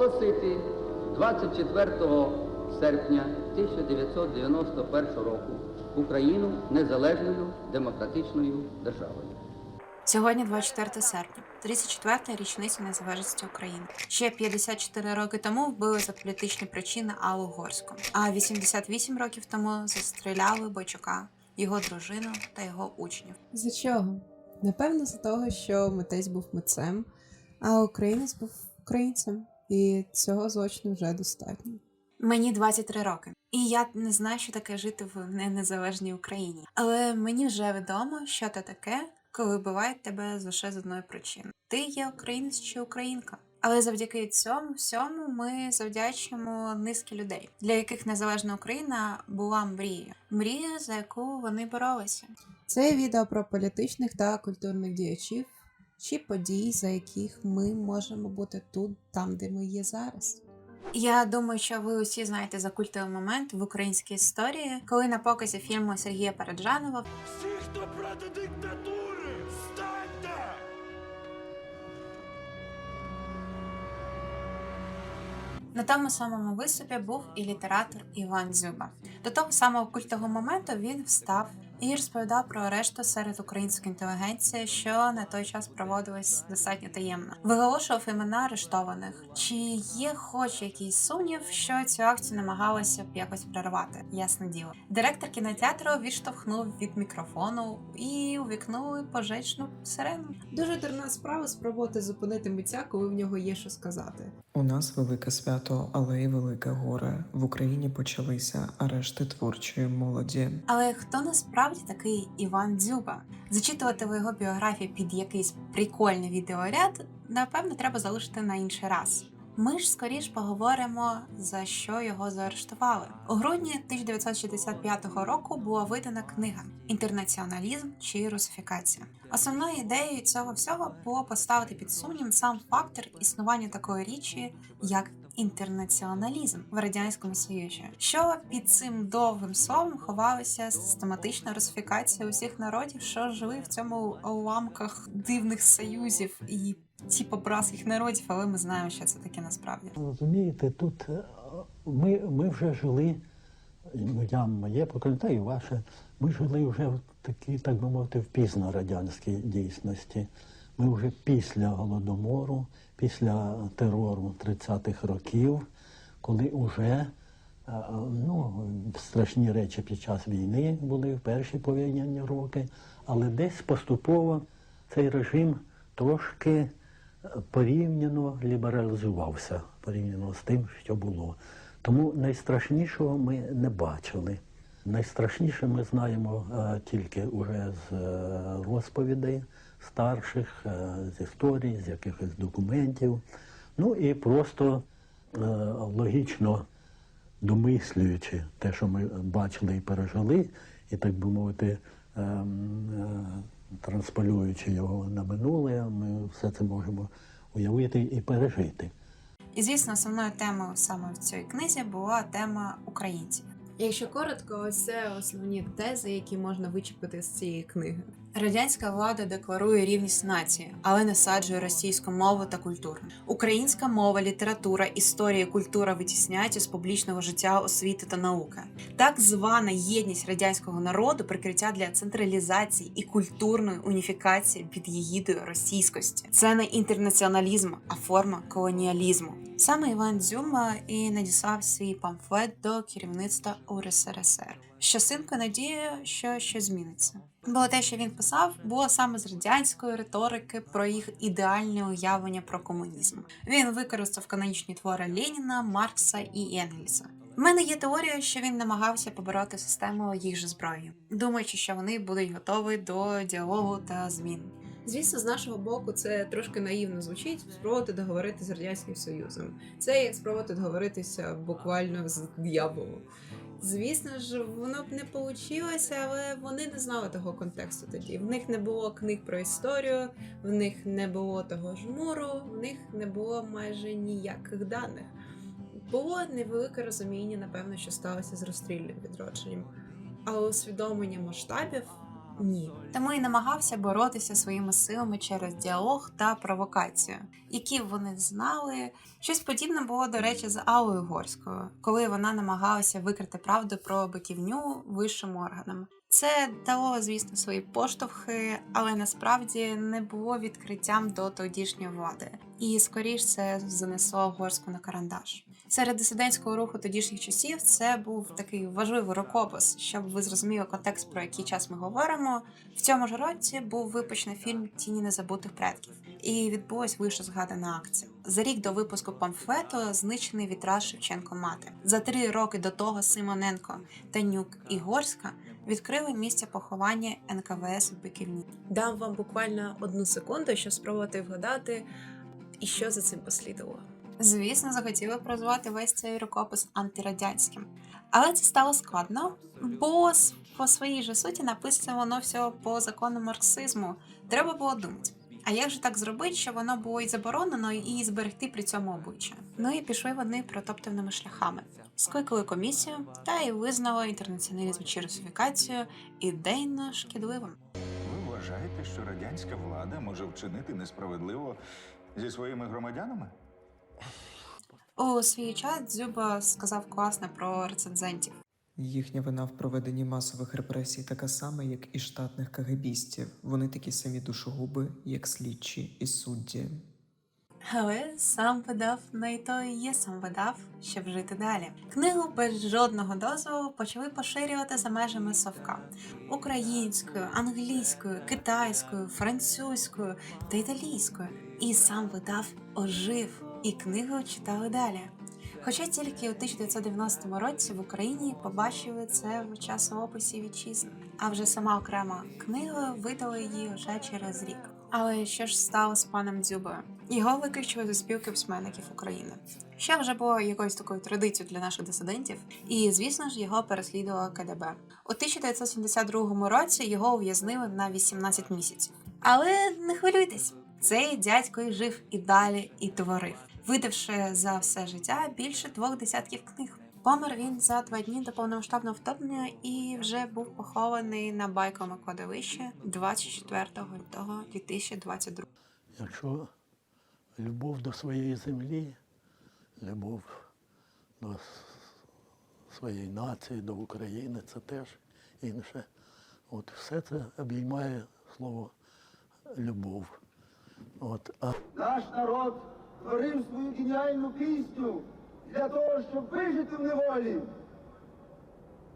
оголосити 24 серпня 1991 року Україну незалежною демократичною державою. Сьогодні 24 серпня, 34-та річниця незалежності України. Ще 54 роки тому вбили за політичні причини Аллу Горську, а 88 років тому застріляли Бойчука, його дружину та його учнів. За чого? Напевно, за того, що митець був митцем, а українець був українцем, і цього злочину вже достатньо. Мені 23 роки, і я не знаю, що таке жити в незалежній Україні. Але мені вже відомо, що це таке, коли вбивають тебе лише з одної причини: ти є українець чи українка. Але завдяки цьому всьому ми завдячуємо низки людей, для яких незалежна Україна була мрією, мрія, за яку вони боролися. Це відео про політичних та культурних діячів чи подій, за яких ми можемо бути тут, там, де ми є зараз. Я думаю, що ви усі знаєте за культовий момент в українській історії, коли на показі фільму Сергія Параджанова Всі, хто проти диктатури, станьте! На тому самому виступі був і літератор Іван Дзюба. До того самого культового моменту він встав і розповідав про арешту серед української інтелігенції, що на той час проводилось достатньо таємно. Виголошував імена арештованих. Чи є хоч якийсь сумнів, що цю акцію намагалися б якось прервати? Ясне діло. Директор кінотеатру відштовхнув від мікрофону і увікнули пожежну сирену. Дуже дурна справа спробувати зупинити митця, коли в нього є що сказати. У нас велике свято, але й велике горе. В Україні почалися арешти творчої молоді. Але хто насправді такий Іван Дзюба? Зачитувати в його біографії під якийсь прикольний відеоряд, напевно, треба залишити на інший раз. Ми ж скоріш поговоримо за що його заарештували. У грудні 1965 року була видана книга Інтернаціоналізм чи русифікація. Основною ідеєю цього всього було поставити під сумнів сам фактор існування такої річі, як інтернаціоналізм в радянському союзі, що під цим довгим словом ховалася систематична русифікація усіх народів, що жили в цьому уламках дивних союзів і типу братських народів, але ми знаємо, що це таке насправді. Розумієте, тут е, ми, ми вже жили, я моє покоління, і ваше, ми жили вже в такій, так би мовити, в пізно радянській дійсності. Ми вже після Голодомору, після терору 30-х років, коли вже е, ну, страшні речі під час війни були в перші повоєнні роки, але десь поступово цей режим трошки е, порівняно лібералізувався порівняно з тим, що було. Тому найстрашнішого ми не бачили. Найстрашніше ми знаємо е, тільки уже з е, розповідей старших, е, з історій, з якихось документів. Ну і просто е, логічно домислюючи те, що ми бачили і пережили, і так би мовити, ем, е, трансполюючи його на минуле, ми все це можемо уявити і пережити. І звісно, основною темою саме в цій книзі була тема українців. Якщо коротко, це основні тези, які можна вичепити з цієї книги. Радянська влада декларує рівність нації, але насаджує російську мову та культуру. Українська мова, література, історія, культура витісняють із публічного життя освіти та науки. Так звана єдність радянського народу прикриття для централізації і культурної уніфікації під єгідою російськості. Це не інтернаціоналізм, а форма колоніалізму. Саме Іван Дзюма і надіслав свій памфлет до керівництва УРСРСР. з частинкою надії, що щось зміниться. Бо те, що він писав, було саме з радянської риторики про їх ідеальне уявлення про комунізм. Він використав канонічні твори Леніна, Маркса і Енгельса. У мене є теорія, що він намагався побороти систему їх же зброєю, думаючи, що вони будуть готові до діалогу та змін. Звісно, з нашого боку це трошки наївно звучить спробувати договорити з радянським союзом. Це як спробувати договоритися буквально з дияволом. Звісно ж, воно б не вийшло, але вони не знали того контексту тоді. В них не було книг про історію, в них не було того ж муру, в них не було майже ніяких даних. Було невелике розуміння, напевно, що сталося з розстрільним відродженням. Але усвідомлення масштабів Ні. Тому і намагався боротися своїми силами через діалог та провокацію, які вони знали. Щось подібне було, до речі, з Аллою Горською, коли вона намагалася викрити правду про биківню вищим органам. Це дало, звісно, свої поштовхи, але насправді не було відкриттям до тодішньої влади. І скоріш це занесло горську на карандаш. Серед дисидентського руху тодішніх часів це був такий важливий рукопис, щоб ви зрозуміли контекст, про який час ми говоримо. В цьому ж році був випущений фільм Тіні незабутих предків, і відбулась вище згадана акція. За рік до випуску памфлету знищений вітраж Шевченко мати. За три роки до того Симоненко, Танюк і Горська відкрили місце поховання НКВС в Биківні. Дам вам буквально одну секунду, щоб спробувати вгадати, і що за цим послідувало. Звісно, захотіли прозвати весь цей рукопис антирадянським. Але це стало складно, бо по своїй же суті написано воно все по закону марксизму. Треба було думати. А як же так зробити, щоб воно було і заборонено, і зберегти при цьому обличчя? Ну і пішли вони протоптаними шляхами. Скликали комісію та й визнали інтернаціоналізм чи русифікацію ідейно шкідливим. Ви вважаєте, що радянська влада може вчинити несправедливо зі своїми громадянами? У свій час Дзюба сказав класно про рецензентів. Їхня вина в проведенні масових репресій така сама, як і штатних кагебістів. Вони такі самі душогуби, як слідчі і судді. Але сам видав, на й то і є сам видав, щоб жити далі. Книгу без жодного дозволу почали поширювати за межами совка українською, англійською, китайською, французькою та італійською. І сам видав ожив, і книгу читали далі. Хоча тільки у 1990 році в Україні побачили це в часописі вітчизни, а вже сама окрема книга видали її вже через рік. Але що ж стало з паном Дзюбою? Його виключили зі спілки письменників України. Що вже було якоюсь такою традицією для наших дисидентів, і звісно ж його переслідувала КДБ. У 1972 році його ув'язнили на 18 місяців. Але не хвилюйтесь, цей дядько і жив і далі, і творив, видавши за все життя більше двох десятків книг. Помер він за два дні до повномасштабного вторгнення і вже був похований на байковому кладовищі 24 лютого 2022 Якщо любов до своєї землі, любов до своєї нації, до України, це теж інше. От все це обіймає слово любов. От, а Наш народ творив свою геніальну пісню для того, щоб вижити в неволі.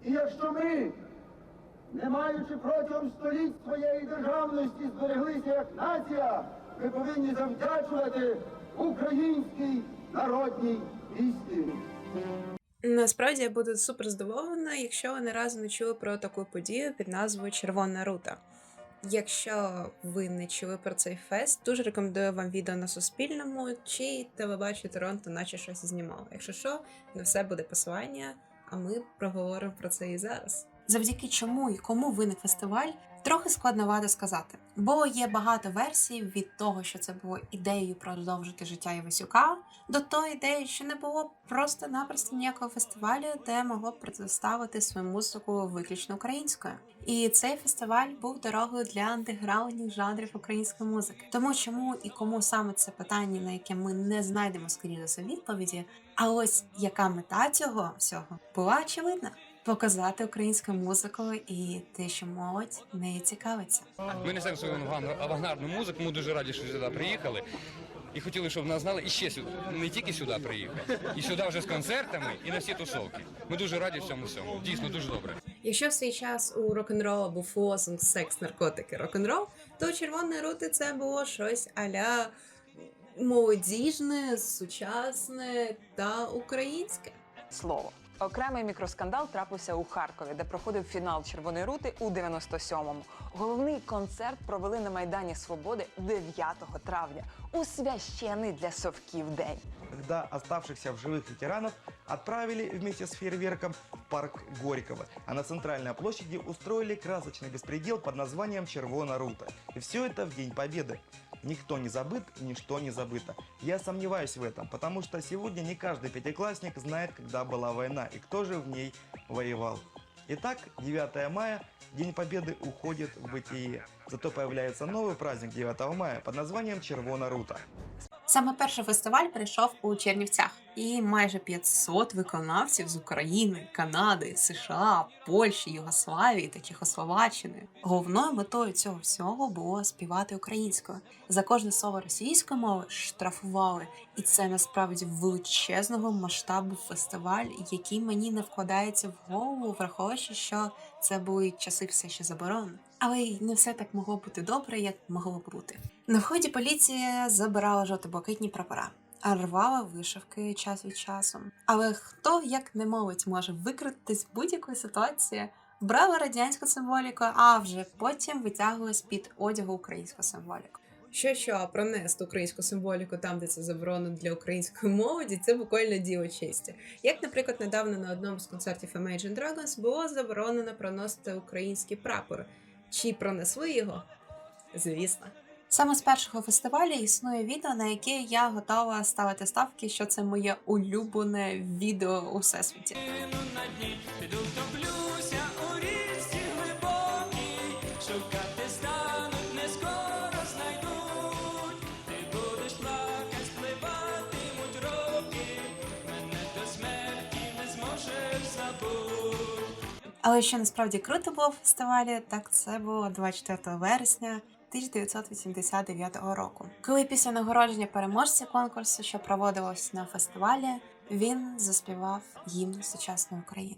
І якщо ми, не маючи протягом століть своєї державності, збереглися як нація, ми повинні завдячувати українській народній пісні. Насправді я буду супер здивована, якщо ви не разу не чули про таку подію під назвою Червона рута. Якщо ви не чули про цей фест, дуже рекомендую вам відео на Суспільному чи телебачу Торонто, наче щось знімало. Якщо що, на все буде посилання, а ми проговоримо про це і зараз. Завдяки чому і кому виник фестиваль, трохи складновато сказати. Бо є багато версій від того, що це було ідеєю продовжити життя Івасюка, до тої ідеї, що не було просто-напросто ніякого фестивалю, де могло б представити свою музику виключно українською. І цей фестиваль був дорогою для антиграундних жанрів української музики. Тому чому і кому саме це питання, на яке ми не знайдемо скоріше відповіді. А ось яка мета цього всього була очевидна показати українську музику і те, що молодь нею цікавиться. Ми несемо свою аванг- авангардну музику, ми дуже раді, що сюди приїхали. І хотіли, щоб нас знали і ще сюди, не тільки сюди приїхати, і сюди вже з концертами, і на всі тусовки. Ми дуже раді в цьому всьому. Дійсно, дуже добре. Якщо в свій час у рок-н-ролу був лозунг секс, наркотики, рок-н-рол, то у червоної рути це було щось аля молодіжне, сучасне та українське. слово. Окремий мікроскандал трапився у Харкові, де проходив фінал Червоної рути у 97-му. Головний концерт провели на Майдані Свободи 9 травня у священний для совків день. когда оставшихся в живых ветеранов отправили вместе с фейерверком в парк Горького, а на центральной площади устроили красочный беспредел под названием «Червона рута». И все это в День Победы. Никто не забыт, ничто не забыто. Я сомневаюсь в этом, потому что сегодня не каждый пятиклассник знает, когда была война и кто же в ней воевал. Итак, 9 мая, День Победы уходит в бытие. Зато появляется новый праздник 9 мая под названием Червона Рута. Саме перший фестиваль прийшов у Чернівцях, і майже 500 виконавців з України, Канади, США, Польщі, Югославії та Чехословаччини. Головною метою цього всього було співати українською. За кожне слово російської мови штрафували, і це насправді величезного масштабу фестиваль, який мені не вкладається в голову, враховуючи, що це були часи все ще заборонено. Але й не все так могло бути добре, як могло б бути. На вході поліція забирала жовто-блакитні прапора, а рвала вишивки час від часу. Але хто, як не мовить, може викрутитись з будь-якої ситуації, брали радянську символіку, а вже потім витягували з-під одягу українську символіку. Що що, а пронести українську символіку там, де це заборонено для української молоді, це буквально діло честі. Як, наприклад, недавно на одному з концертів Imagine Dragons було заборонено проносити український прапор. Чи пронесли його? Звісно. Саме з першого фестивалю існує відео, на яке я готова ставити ставки, що це моє улюблене відео у всесвіті. Але що насправді круто було в фестивалі, так це було 24 вересня 1989 року, коли після нагородження переможця конкурсу, що проводилось на фестивалі, він заспівав гімн сучасної України.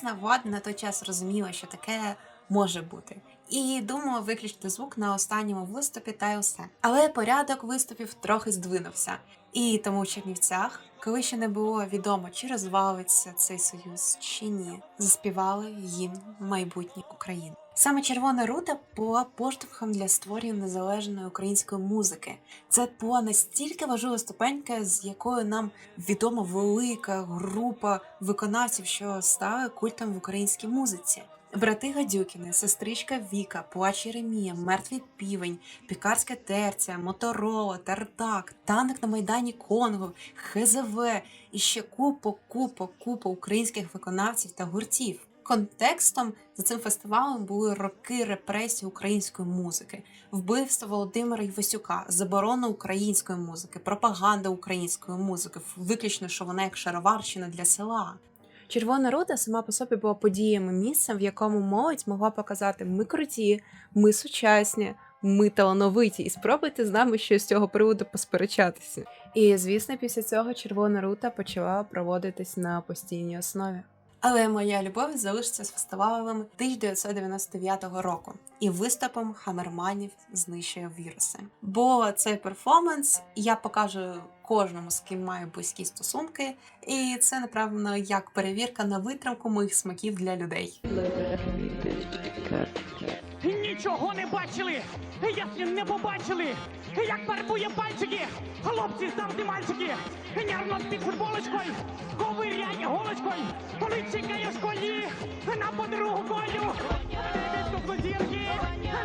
Звісно, влада на той час розуміла, що таке може бути. І думала виключити звук на останньому виступі та й усе. Але порядок виступів трохи здвинувся. І тому в Чернівцях, коли ще не було відомо, чи розвалиться цей союз чи ні, заспівали гімн майбутнє України. Саме Червона рута була поштовхом для створення незалежної української музики. Це була настільки важлива ступенька, з якою нам відома велика група виконавців, що стали культом в українській музиці. Брати Гадюкіни, сестричка Віка, Плач Єремія, Мертвий півень, Пікарська терця, Моторола, Тартак, Танок на Майдані Конго, ХЗВ і ще купа, купа, купа українських виконавців та гуртів. Контекстом за цим фестивалем були роки репресій української музики, вбивство Володимира Івасюка, заборона української музики, пропаганда української музики, виключно, що вона як шароварщина для села. Червона рута сама по собі була подіями місцем, в якому молодь могла показати ми круті, ми сучасні, ми талановиті, і спробуйте з нами щось з цього приводу посперечатися. І звісно, після цього червона рута почала проводитись на постійній основі. Але моя любов залишиться з фестивалем 1999 року і виступом Хамерманів знищує віруси. Бо цей перформанс я покажу кожному, з ким маю близькі стосунки, і це напевно як перевірка на витримку моїх смаків для людей. Нічого не бачили! Ясні не побачили! Як фарбує пальчики! Хлопці завжди мальчики! Нервно під футболочкою! Ковиряє голочкою! Коли чекає в школі! На подругу колю! Відступну зірки!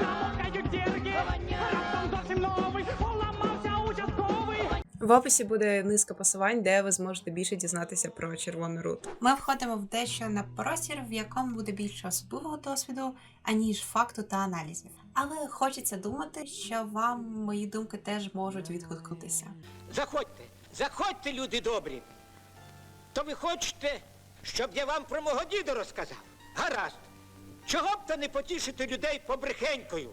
Намокають дірки! В описі буде низка посилань, де ви зможете більше дізнатися про червону руту. Ми входимо в дещо на простір, в якому буде більше особливого досвіду, аніж факту та аналізів. Але хочеться думати, що вам мої думки теж можуть відгукнутися. Заходьте, заходьте, люди добрі. То ви хочете, щоб я вам про мого діда розказав? Гаразд. Чого б то не потішити людей побрехенькою?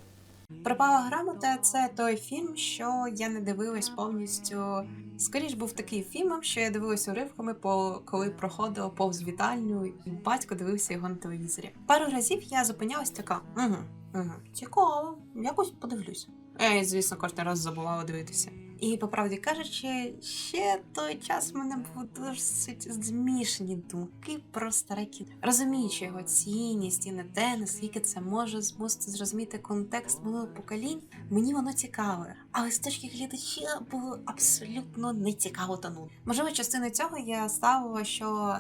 Пропала грамота це той фільм, що я не дивилась повністю. Скоріш був такий фільм, що я дивилась уривками, по коли проходила повз вітальню, і батько дивився його на телевізорі. Пару разів я зупинялась така: угу, угу, цікаво, якось подивлюсь. Я, звісно, кожен раз забувала дивитися. І по правді кажучи, ще той час в мене були досить змішані думки про старе кіно. Розуміючи його цінність і не те, наскільки це може змусити зрозуміти контекст минулого поколінь, мені воно цікаве. Але з точки глядача було абсолютно не цікаво нудно. Можливо, частиною цього я ставила, що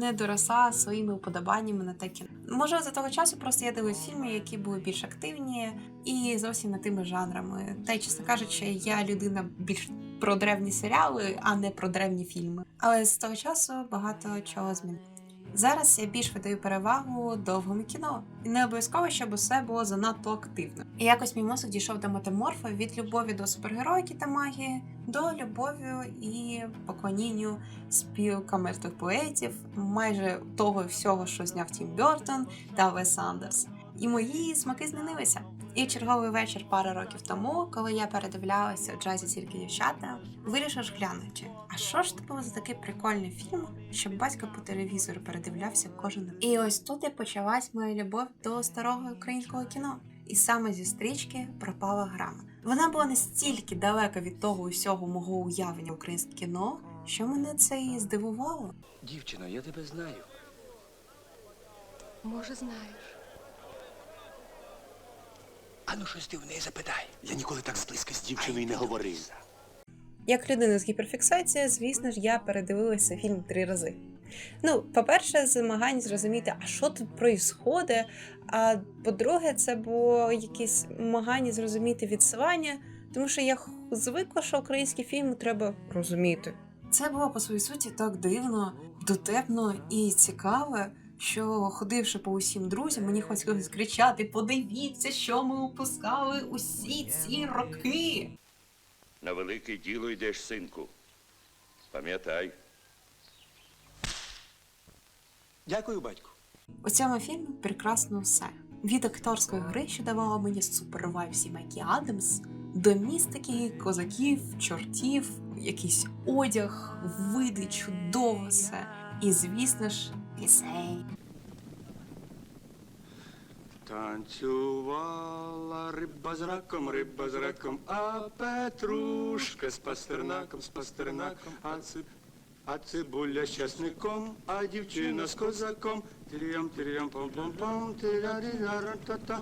не доросла своїми вподобаннями на те кіно. Може, за того часу просто я дивилась фільми, які були більш активні і зовсім не тими жанрами. Та й, чесно кажучи, я людина більш про древні серіали, а не про древні фільми. Але з того часу багато чого змінилося. Зараз я більш видаю перевагу довгому кіно, і не обов'язково, щоб усе було занадто активно. І якось мій мозок дійшов до метаморфа від любові до супергероїки та магії до любові і поклонінню спілка мертвих поетів, майже того всього, що зняв Тім Бертон та Вес Андерс. І мої смаки змінилися. І черговий вечір пару років тому, коли я передивлялася у джазі тільки дівчата, вирішив глянути, а що ж це був за такий прикольний фільм, щоб батько по телевізору передивлявся кожен раз. І ось тут і почалась моя любов до старого українського кіно. І саме зі стрічки пропала грама. Вона була настільки далека від того усього мого уявлення українське кіно, що мене це і здивувало. Дівчино, я тебе знаю. Може, знаєш. Ану, щось ти в неї запитай. Я ніколи так зблизька з дівчиною не говорив. Як людина з гіперфіксацією, звісно ж, я передивилася фільм три рази. Ну, по-перше, змагання зрозуміти, а що тут проїсходить. А по-друге, це було якесь намагання зрозуміти відсилання, тому що я звикла, що українські фільми треба розуміти. Це було по своїй суті так дивно, дотепно і цікаве, що ходивши по усім друзям, мені хотілося кричати: подивіться, що ми упускали усі ці роки. На велике діло йдеш, синку. Пам'ятай. Дякую, батьку. У цьому фільмі прекрасно все. Від акторської гри, що давала мені супервайб Сімейки Адамс, до містики, козаків, чортів, якийсь одяг, види, чудово все. І, звісно ж, пісень. Танцювала риба з раком, риба з раком, а Петрушка з пастернаком, з пастернаком, а ци... А цибуля з часником, а дівчина з козаком. Тирям, тирям, пам пам пам та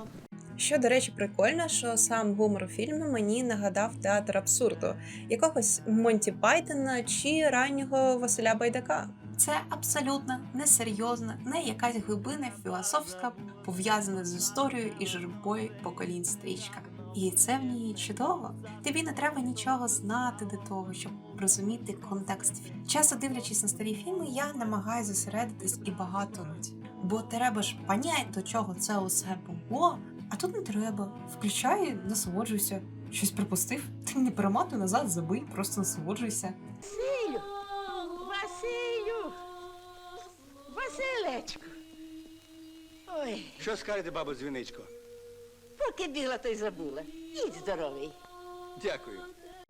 Що, до речі, прикольно, що сам гумор фільму мені нагадав театр абсурду, якогось Монті Пайтона чи раннього Василя Байдака. Це абсолютно несерйозна, не якась глибина філософська, пов'язана з історією і журбою поколінь стрічка. І це в ній чудово. Тобі не треба нічого знати до того, щоб розуміти контекст. Часто дивлячись на старі фільми, я намагаюся зосередитись і багато нуть. Бо треба ж понять, до чого це усе було, а тут не треба. Включай, насолоджуйся. Щось пропустив? Ти не перематуй назад, забий, просто насолоджуйся. Василю! Василю! Василечку! Ой, Що скажете, бабо дзвіничко? поки бігла, то й забула. Їдь здоровий. Дякую.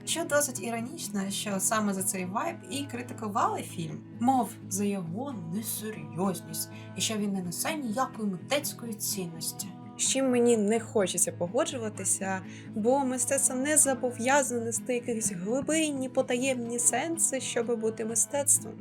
Що досить іронічно, що саме за цей вайб і критикували фільм, мов за його несерйозність, і що він не несе ніякої мистецької цінності. З чим мені не хочеться погоджуватися, бо мистецтво не зобов'язане нести якісь глибинні потаємні сенси, щоб бути мистецтвом.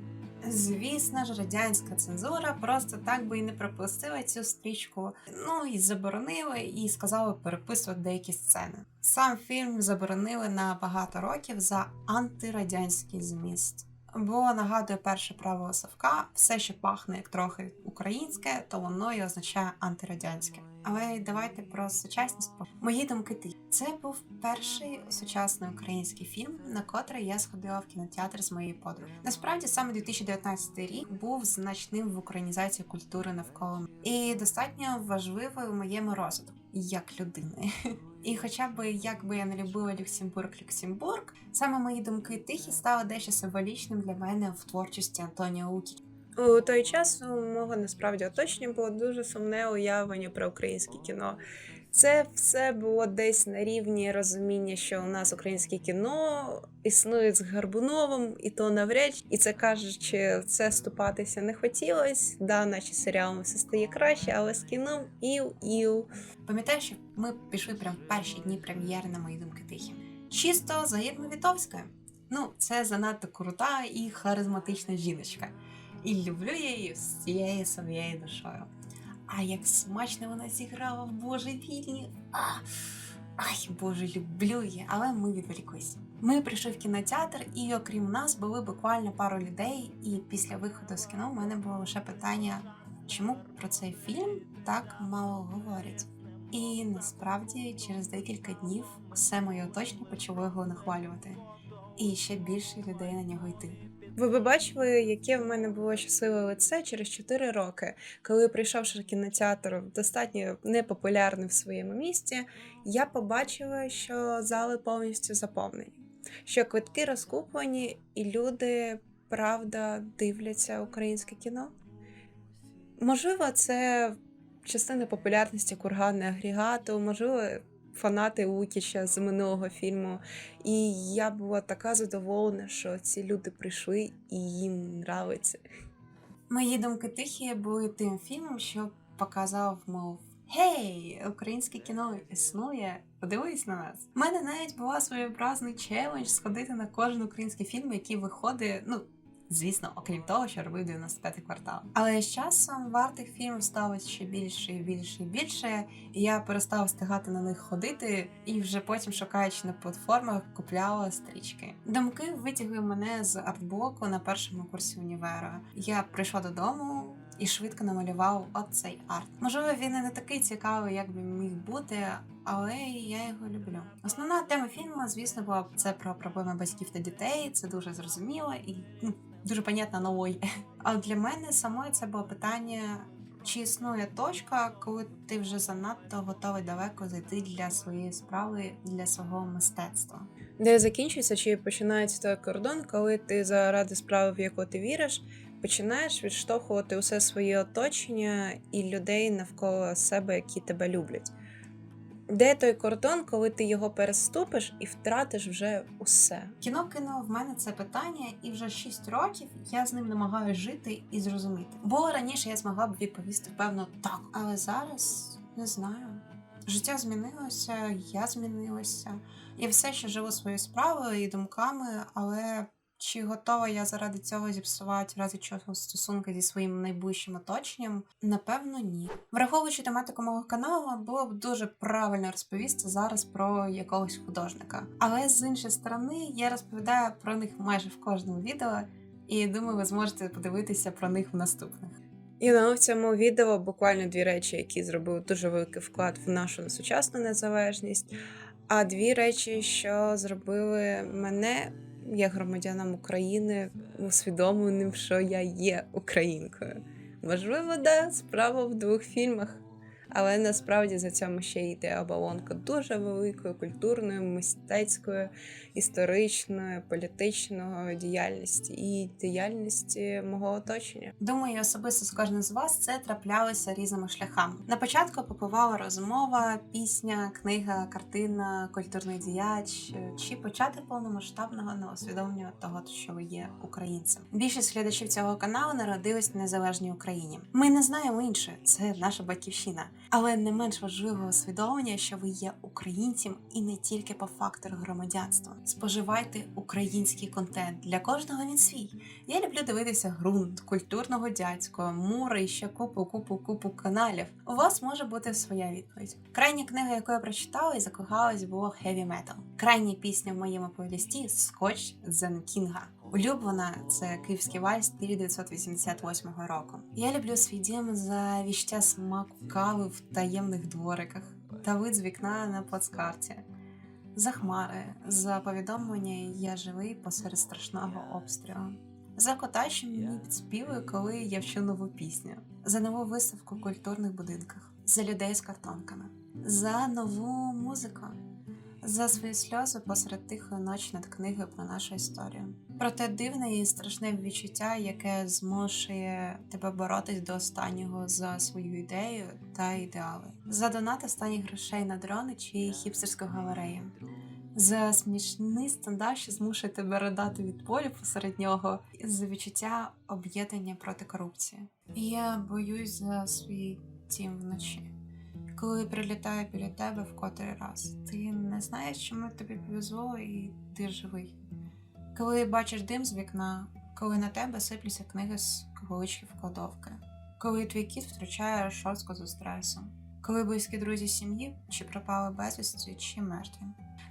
Звісно ж, радянська цензура просто так би і не пропустила цю стрічку. Ну і заборонили, і сказали переписувати деякі сцени. Сам фільм заборонили на багато років за антирадянський зміст. Бо нагадує перше правило Савка: все, що пахне як трохи українське, то воно і означає антирадянське. Але давайте про сучасність. Мої думки ти. Це був перший сучасний український фільм, на котрий я сходила в кінотеатр з моєю подругою. Насправді саме 2019 рік був значним в українізації культури навколо мене. і достатньо важливий у моєму розвитку як людини. І хоча б як би я не любила Люксембург, Люксембург, саме мої думки тихі стали дещо символічним для мене в творчості Антоніо Укі. У той час у мого насправді оточення було дуже сумне уявлення про українське кіно. Це все було десь на рівні розуміння, що у нас українське кіно існує з Гарбуновим, і то навряд, і це кажучи, в це ступатися не хотілося. Да, наче серіалом все стає краще, але з кіном іу-іу. Пам'ятаєш, що ми пішли прям в перші дні прем'єри на мої думки тихі. Чисто за Вітовською. Ну, це занадто крута і харизматична жіночка. І люблю її всією своєю душою. А як смачно вона зіграла в божевільні. Ай, боже, люблю її, але ми відволіклись. Ми прийшли в кінотеатр, і окрім нас були буквально пару людей. І після виходу з кіно в мене було лише питання, чому про цей фільм так мало говорять. І насправді через декілька днів все моє оточення почало його нахвалювати, і ще більше людей на нього йти. Ви би бачили, яке в мене було щасливе лице через 4 роки, коли прийшовши в кінотеатр достатньо непопулярний в своєму місті, я побачила, що зали повністю заповнені, що квитки розкуплені, і люди правда дивляться українське кіно. Можливо, це частина популярності кургана агрегату, можливо, фанати Лукіча з минулого фільму. І я була така задоволена, що ці люди прийшли і їм нравиться. Мої думки тихі були тим фільмом, що показав, мов. Гей, українське кіно існує, подивись на нас. У мене навіть була своєобразний челендж сходити на кожен український фільм, який виходить, ну, звісно, окрім того, що робив 95-й квартал. Але з часом вартих фільмів стало ще більше і більше і більше, і я перестала встигати на них ходити, і вже потім, шукаючи на платформах, купляла стрічки. Думки витягли мене з артблоку на першому курсі універа. Я прийшла додому. І швидко намалював оцей арт. Можливо, він і не такий цікавий, як би міг бути, але я його люблю. Основна тема фільму, звісно, була це про проблеми батьків та дітей. Це дуже зрозуміло і ну, дуже понятно новий. А для мене самої це було питання. Чи існує точка, коли ти вже занадто готовий далеко зайти для своєї справи, для свого мистецтва? Де закінчується чи починається той кордон, коли ти заради справи, в яку ти віриш, починаєш відштовхувати усе своє оточення і людей навколо себе, які тебе люблять. Де той кордон, коли ти його переступиш і втратиш вже усе? Кіно кинуло в мене це питання, і вже 6 років я з ним намагаюся жити і зрозуміти. Бо раніше я змогла б відповісти певно так, але зараз не знаю. Життя змінилося, я змінилася. Я все ще живу своєю справою і думками, але чи готова я заради цього зіпсувати ради чого стосунки зі своїм найближчим оточенням? Напевно, ні. Враховуючи тематику мого каналу, було б дуже правильно розповісти зараз про якогось художника. Але з іншої сторони, я розповідаю про них майже в кожному відео, і думаю, ви зможете подивитися про них в наступних. І ну, в цьому відео буквально дві речі, які зробили дуже великий вклад в нашу сучасну незалежність, а дві речі, що зробили мене як громадянам України усвідомленим, що я є українкою. Можливо, да, справа в двох фільмах. Але насправді за цьому ще йде оболонка дуже великої культурної, мистецької, історичної, політичної діяльності і діяльності мого оточення. Думаю, особисто з кожним з вас це траплялося різними шляхами. На початку попливала розмова, пісня, книга, картина, культурний діяч чи початок повномасштабного неусвідомлення того, що ви є українцем. Більшість глядачів цього каналу народились в незалежній Україні. Ми не знаємо інше, це наша батьківщина. Але не менш важливе усвідомлення, що ви є українцем і не тільки по фактору громадянства. Споживайте український контент для кожного він свій. Я люблю дивитися ґрунт, культурного дядька, мури і ще купу, купу, купу каналів. У вас може бути своя відповідь. Крайня книга, яку я прочитала і закохалась, було Heavy Metal. Крайня пісня в моєму плейлісті Скотч Зен Кінга. Улюблена це київський вальс 1988 року. Я люблю свій дім за віща смаку кави в таємних двориках та вид з вікна на плацкарті. За хмари, за повідомлення я живий посеред страшного обстрілу. За кота, що мені підспівує, коли я вчу нову пісню, за нову виставку в культурних будинках, за людей з картонками, за нову музику. за свої сльози посеред тихої ночі над книгою про нашу історію. Про те дивне і страшне відчуття, яке змушує тебе боротись до останнього за свою ідею та ідеали. За донат останніх грошей на дрони чи хіпстерську галерею. За смішний стендап, що змушує тебе ридати від болю посеред нього, за відчуття об'єднання проти корупції. Я боюсь за свій дім вночі. Коли прилітаю біля тебе в котрий раз, ти не знаєш, чому тобі повезло, і ти живий. Коли бачиш дим з вікна, коли на тебе сиплються книги з кавичків кладовки, коли твій кіт втрачає шорстку за стресом, коли близькі друзі сім'ї чи пропали безвісті, чи мертві,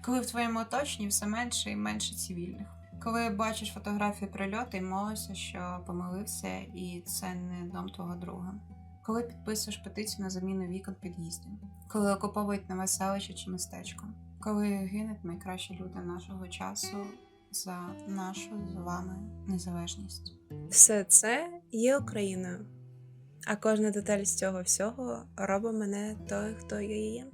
коли в твоєму оточенні все менше і менше цивільних, коли бачиш фотографії прильоту і молишся, що помилився, і це не дом твого друга. Коли підписуєш петицію на заміну вікон під'їздів, коли окуповують нове селище чи містечко, коли гинуть найкращі люди нашого часу за нашу з вами незалежність. Все це є Україною. А кожна деталь з цього всього робить мене той, хто я є.